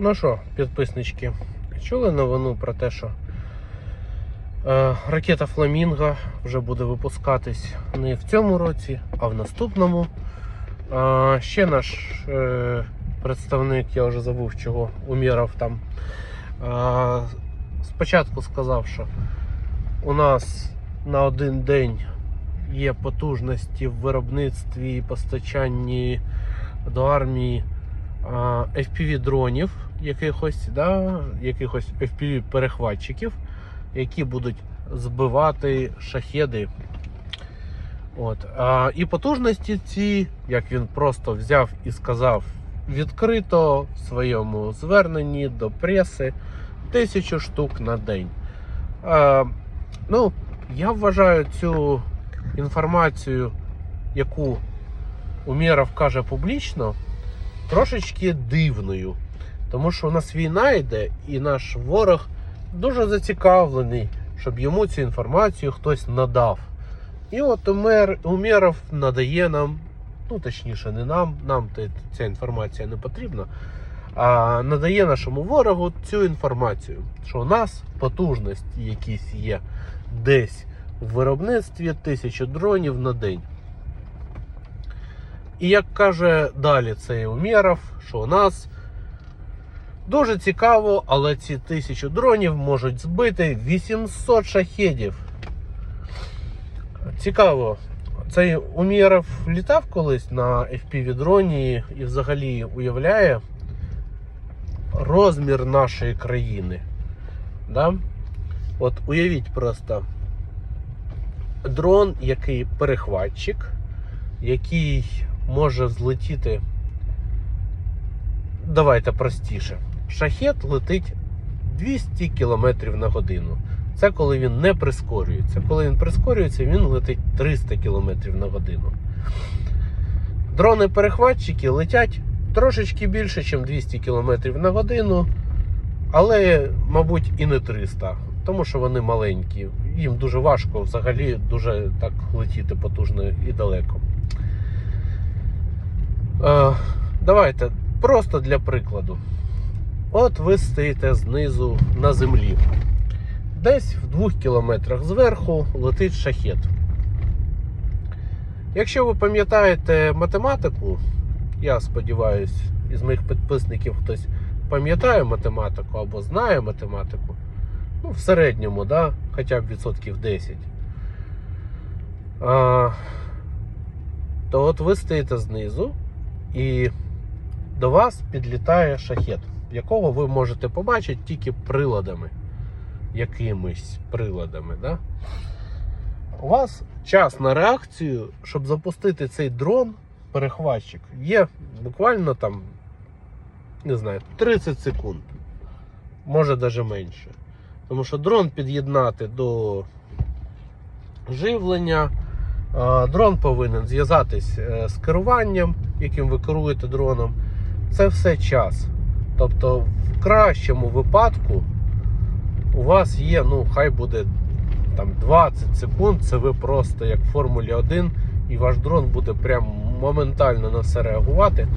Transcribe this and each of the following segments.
Ну що, підписнички, чули новину про те, що е, ракета Фламінго вже буде випускатись не в цьому році, а в наступному. Е, ще наш е, представник, я вже забув чого, Умєров там. Е, спочатку сказав, що у нас на один день є потужності в виробництві і постачанні до армії а, FPV дронів, якихось, да, якихось FPV перехватчиків, які будуть збивати шахеди. От. А, і потужності ці, як він просто взяв і сказав відкрито в своєму зверненні до преси тисячу штук на день. А, ну, я вважаю цю інформацію, яку Умєров каже публічно, трошечки дивною. Тому що у нас війна йде, і наш ворог дуже зацікавлений, щоб йому цю інформацію хтось надав. І от Умер, Умєров надає нам, ну точніше, не нам, нам ця інформація не потрібна, а надає нашому ворогу цю інформацію, що у нас потужності якісь є десь в виробництві тисячу дронів на день. І як каже далі цей Умєров, що у нас дуже цікаво, але ці тисячу дронів можуть збити 800 шахедів. Цікаво, цей Умєров літав колись на FPV дроні і взагалі уявляє розмір нашої країни. Да? От уявіть просто дрон, який перехватчик, який може взлетіти. Давайте простіше. Шахет летить 200 км на годину. Це коли він не прискорюється. Коли він прискорюється, він летить 300 км на годину. Дрони-перехватчики летять трошечки більше, ніж 200 км на годину, але, мабуть, і не 300, тому що вони маленькі. Їм дуже важко взагалі дуже так летіти потужно і далеко. Е, давайте просто для прикладу. От ви стоїте знизу на землі. Десь в двох кілометрах зверху летить шахет. Якщо ви пам'ятаєте математику, я сподіваюся, із моїх підписників хтось пам'ятає математику або знає математику, ну, в середньому, да, хоча б відсотків 10. А, то от ви стоїте знизу, і до вас підлітає шахет, якого ви можете побачити тільки приладами. Якимись приладами. Да? У вас час на реакцію, щоб запустити цей дрон, перехватчик, є буквально там, не знаю, 30 секунд. Може навіть менше. Тому що дрон під'єднати до живлення. Дрон повинен зв'язатись е, з керуванням, яким ви керуєте дроном. Це все час. Тобто, в кращому випадку у вас є, ну, хай буде там 20 секунд, це ви просто як в Формулі 1, і ваш дрон буде прям моментально на все реагувати.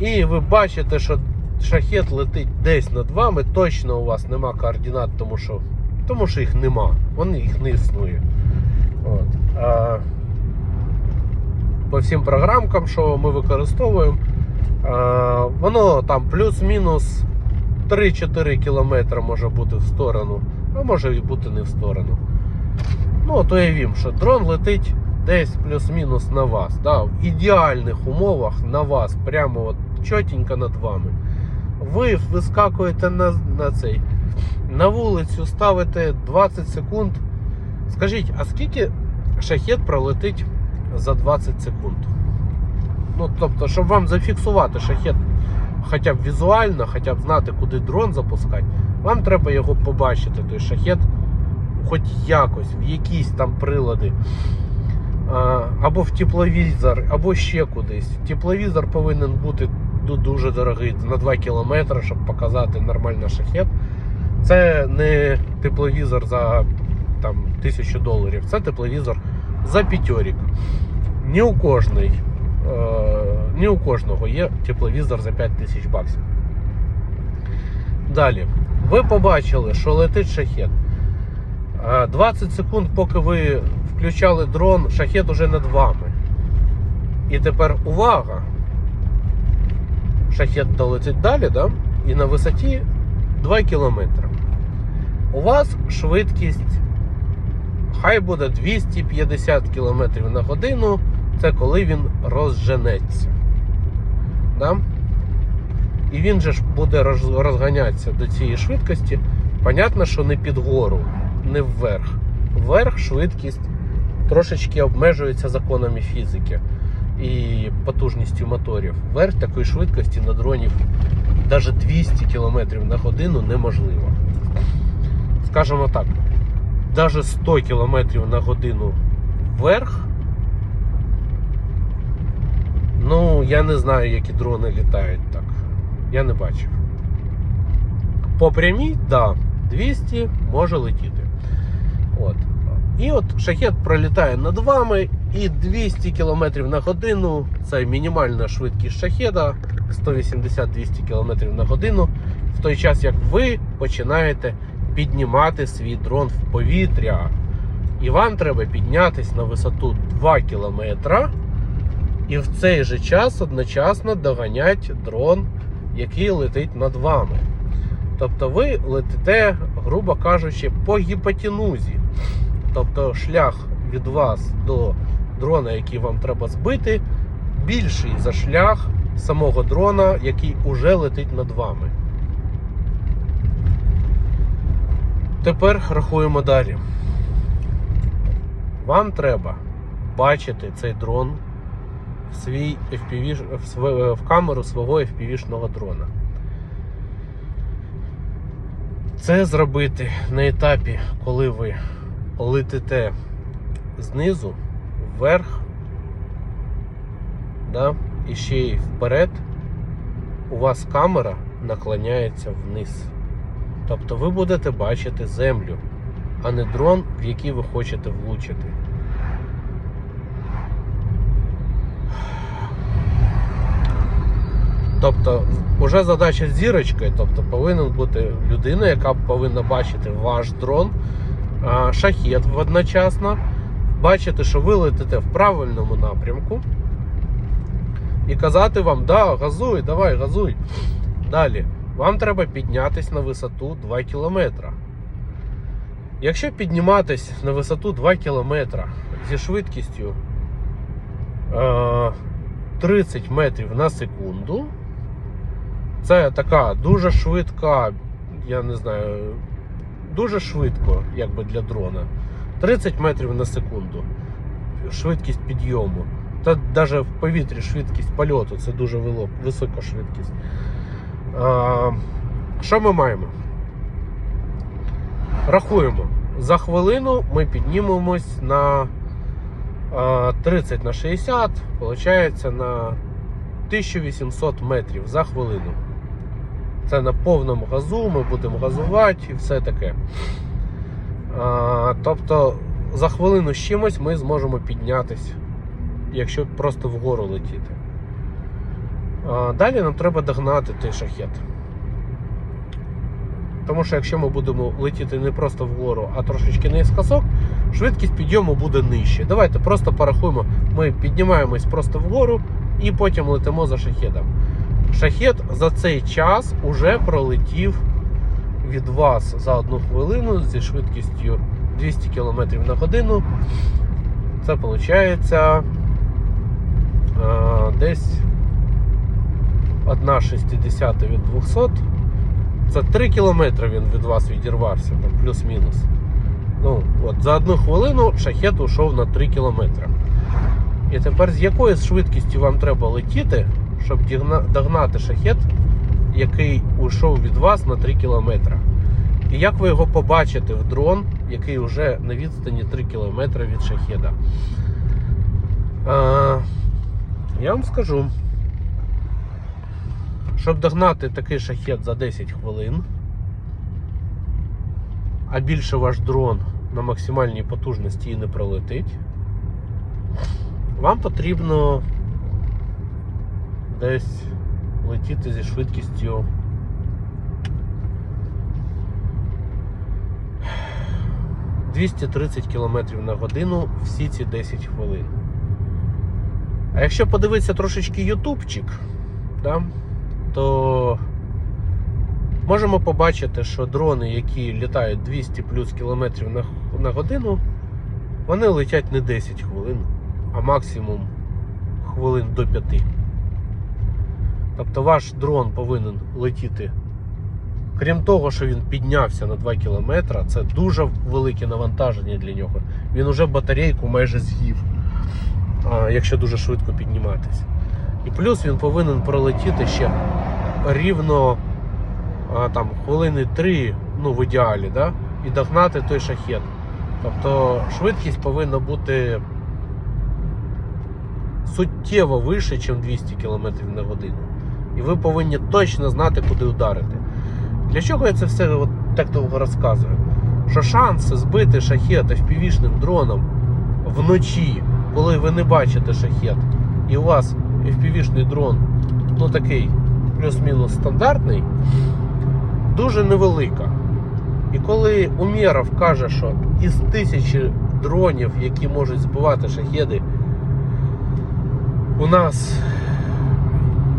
І ви бачите, що шахет летить десь над вами, точно у вас нема координат, тому що, тому що їх нема, вони їх не існує. От. А, по всім програмкам, що ми використовуємо, воно там плюс-мінус 3-4 кілометри може бути в сторону, а може бути не в сторону. Ну, от уявім, що дрон летить десь плюс-мінус на вас. Да, в ідеальних умовах на вас, прямо от чотенько над вами. Ви вискакуєте на, на цей на вулицю, ставите 20 секунд. Скажіть, а скільки шахет пролетить за 20 секунд? Ну, тобто, щоб вам зафіксувати шахет хоча б візуально, хоча б знати, куди дрон запускати, вам треба його побачити, той шахет, хоч якось, в якісь там прилади. Або в тепловізор, або ще кудись. Тепловізор повинен бути дуже дорогий на 2 кілометри, щоб показати нормально шахет. Це не тепловізор за там, тисячу доларів, це тепловізор за п'ятьорік. Ні у кожний, е, ні у кожного є тепловізор за 5 тисяч баксів. Далі. Ви побачили, що летить шахет. Е, 20 секунд, поки ви включали дрон, шахет уже над вами. І тепер увага! Шахет долетить далі, да? і на висоті 2 км. У вас швидкість хай буде 250 км на годину. Це коли він розженеться. Да? І він же ж буде розганятися до цієї швидкості. Понятно, що не під гору, не вверх. Вверх швидкість трошечки обмежується законами фізики і потужністю моторів. Вверх такої швидкості на дронів навіть 200 км на годину неможливо. Скажімо так, навіть 100 км на годину вверх. Ну, я не знаю, які дрони літають так. Я не бачив. По прямій, да, 200 може летіти. От. І от шахет пролітає над вами, і 200 км на годину це мінімальна швидкість шахеда 180-200 км на годину. В той час, як ви починаєте піднімати свій дрон в повітря. І вам треба піднятися на висоту 2 км. І в цей же час одночасно доганять дрон, який летить над вами. Тобто ви летите, грубо кажучи, по гіпотенузі. Тобто шлях від вас до дрона, який вам треба збити, більший за шлях самого дрона, який уже летить над вами. Тепер рахуємо далі. Вам треба бачити цей дрон в свій FPV, в, св- в камеру свого FPV-шного дрона. Це зробити на етапі, коли ви летите знизу вверх, да, і ще й вперед, у вас камера наклоняється вниз. Тобто ви будете бачити землю, а не дрон, в який ви хочете влучити. Тобто, вже задача з зірочкою, тобто повинна бути людина, яка повинна бачити ваш дрон, шахет одночасно, бачити, що ви летите в правильному напрямку. І казати вам, да, газуй, давай, газуй. Далі, вам треба піднятися на висоту 2 км. Якщо підніматись на висоту 2 км зі швидкістю е, 30 метрів на секунду, це така дуже швидка, я не знаю, дуже швидко, якби для дрона. 30 метрів на секунду. Швидкість підйому. Та навіть в повітрі швидкість польоту це дуже висока швидкість. Що ми маємо? Рахуємо. За хвилину ми піднімемось на 30 на 60, виходить на 1800 метрів за хвилину. Це на повному газу, ми будемо газувати і все таке. А, тобто за хвилину з чимось ми зможемо піднятися, якщо просто вгору летіти. Далі нам треба догнати той шахет. Тому що якщо ми будемо летіти не просто вгору, а трошечки наискосок, швидкість підйому буде нижче. Давайте просто порахуємо. Ми піднімаємось просто вгору і потім летимо за шахедом. Шахет за цей час уже пролетів від вас за одну хвилину зі швидкістю 200 км на годину. Це виходить десь 1,6 від 200. Це 3 км він від вас відірвався, там плюс-мінус. Ну, от, за одну хвилину шахет ушов на 3 км. І тепер з якою швидкістю вам треба летіти, щоб догнати шахет, який ушов від вас на 3 км. І як ви його побачите в дрон, який вже на відстані 3 км від шахеда? А, я вам скажу, щоб догнати такий шахет за 10 хвилин, а більше ваш дрон на максимальній потужності і не пролетить, вам потрібно десь летіти зі швидкістю. ...230 км на годину всі ці 10 хвилин. А якщо подивитися трошечки ютубчик, да, то можемо побачити, що дрони, які літають 200 плюс кілометрів на, на годину, вони летять не 10 хвилин, а максимум хвилин до 5. Тобто ваш дрон повинен летіти. Крім того, що він піднявся на 2 км, це дуже велике навантаження для нього. Він уже батарейку майже з'їв, якщо дуже швидко підніматися. І плюс він повинен пролетіти ще рівно а, там, хвилини 3, ну в ідеалі, да? і догнати той шахет. Тобто швидкість повинна бути суттєво вище, ніж 200 км на годину. І ви повинні точно знати, куди ударити. Для чого я це все от так довго розказую? Що шанси збити шахет FPV-шним дроном вночі, коли ви не бачите шахет, і у вас FPV-шний дрон, ну такий плюс-мінус стандартний, дуже невелика. І коли Умєров каже, що із тисячі дронів, які можуть збивати шахеди, у нас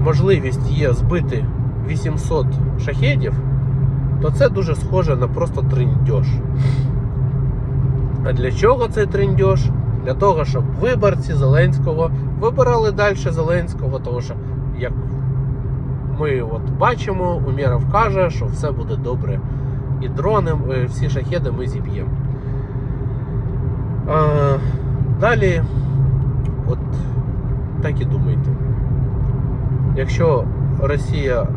можливість є збити 800 шахедів, то це дуже схоже на просто триндьош. А для чого цей триндьош? Для того, щоб виборці Зеленського вибирали далі Зеленського, тому що, як ми от бачимо, Умєров каже, що все буде добре. І дрони, е, всі шахеди ми зіб'ємо. Далі, от так і думайте. Якщо Росія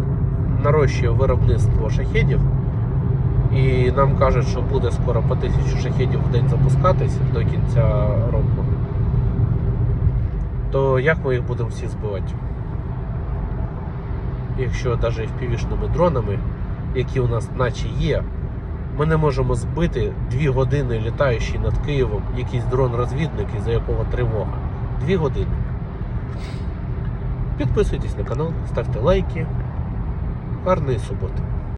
нарощує виробництво шахедів, і нам кажуть, що буде скоро по тисячу шахедів в день запускатись до кінця року, то як ми їх будемо всі збивати? Якщо навіть FPV-шними дронами, які у нас наче є, ми не можемо збити 2 години літаючи над Києвом якийсь дрон-розвідник, із-за якого тривога. 2 години. Підписуйтесь на канал, ставте лайки. Гарної суботи.